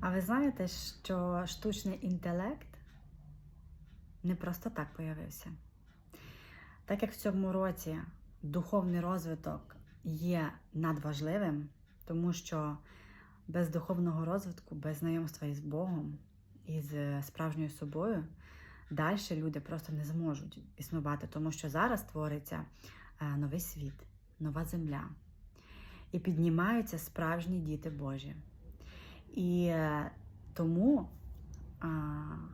А ви знаєте, що штучний інтелект не просто так появився. Так як в цьому році духовний розвиток є надважливим, тому що без духовного розвитку, без знайомства із Богом і з справжньою собою, далі люди просто не зможуть існувати, тому що зараз твориться е, новий світ, нова земля. І піднімаються справжні діти Божі. І е, тому а,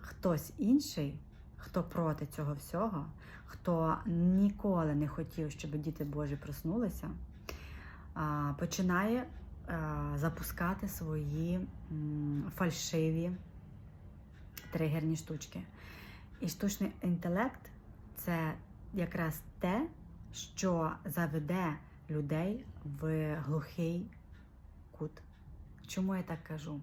хтось інший, хто проти цього всього, хто ніколи не хотів, щоб діти Божі проснулися, а, починає а, запускати свої м, фальшиві тригерні штучки. І штучний інтелект це якраз те, що заведе людей в глухий кут. Чому я так кажу?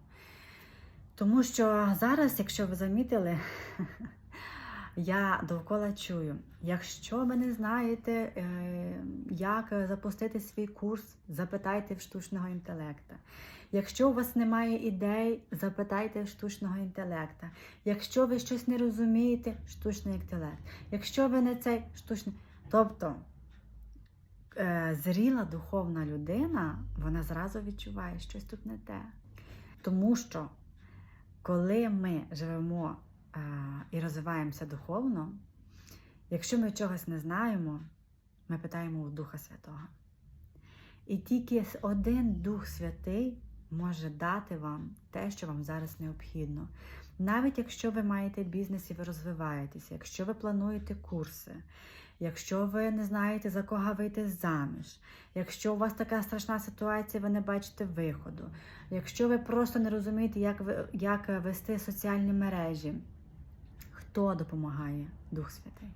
Тому що зараз, якщо ви замітили, я довкола чую, якщо ви не знаєте, е, як запустити свій курс, запитайте в штучного інтелекта. Якщо у вас немає ідей, запитайте в штучного інтелекта. Якщо ви щось не розумієте, штучний інтелект. Якщо ви не цей штучний. Тобто зріла духовна людина, вона зразу відчуває, щось тут не те. Тому що коли ми живемо е, і розвиваємося духовно, якщо ми чогось не знаємо, ми питаємо у Духа Святого. І тільки один Дух Святий може дати вам те, що вам зараз необхідно. Навіть якщо ви маєте бізнес і ви розвиваєтеся, якщо ви плануєте курси, якщо ви не знаєте, за кого вийти заміж, якщо у вас така страшна ситуація, ви не бачите виходу, якщо ви просто не розумієте, як, як вести соціальні мережі, хто допомагає? Дух Святий.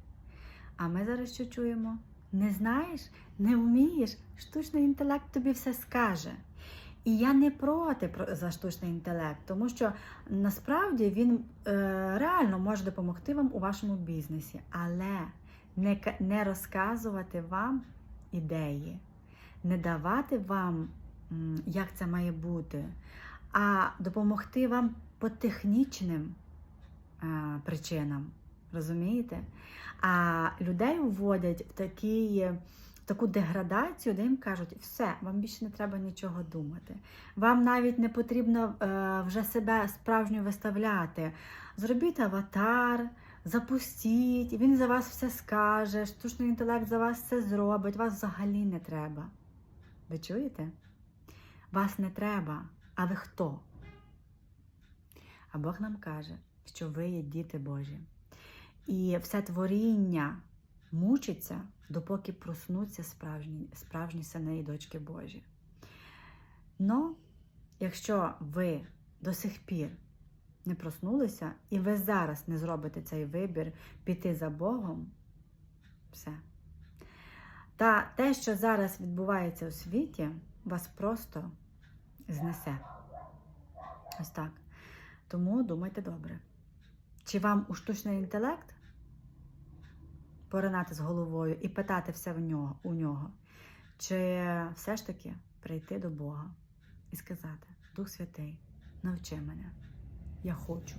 А ми зараз що чуємо? Не знаєш, не вмієш, штучний інтелект тобі все скаже. І я не проти про- за штучний інтелект, тому що насправді він е, реально може допомогти вам у вашому бізнесі, але не, розказувати вам ідеї, не давати вам, як це має бути, а допомогти вам по технічним е, причинам. Розумієте? А людей вводять в такі, в таку деградацію, де їм кажуть, все, вам більше не треба нічого думати. Вам навіть не потрібно е, вже себе справжньо виставляти. Зробіть аватар, запустіть, він за вас все скаже, штучний інтелект за вас все зробить, вас взагалі не треба. Ви чуєте? Вас не треба, а ви хто? А Бог нам каже, що ви є діти Божі. І все творіння мучиться, допоки проснуться справжні, справжні сини і дочки Божі. Но якщо ви до сих пір не проснулися, і ви зараз не зробите цей вибір піти за Богом, все. Та те, що зараз відбувається у світі, вас просто знесе. Ось так. Тому думайте добре. Чи вам у штучний інтелект поринати з головою і питати все в нього, у нього? Чи все ж таки прийти до Бога і сказати: Дух Святий, навчи мене, я хочу.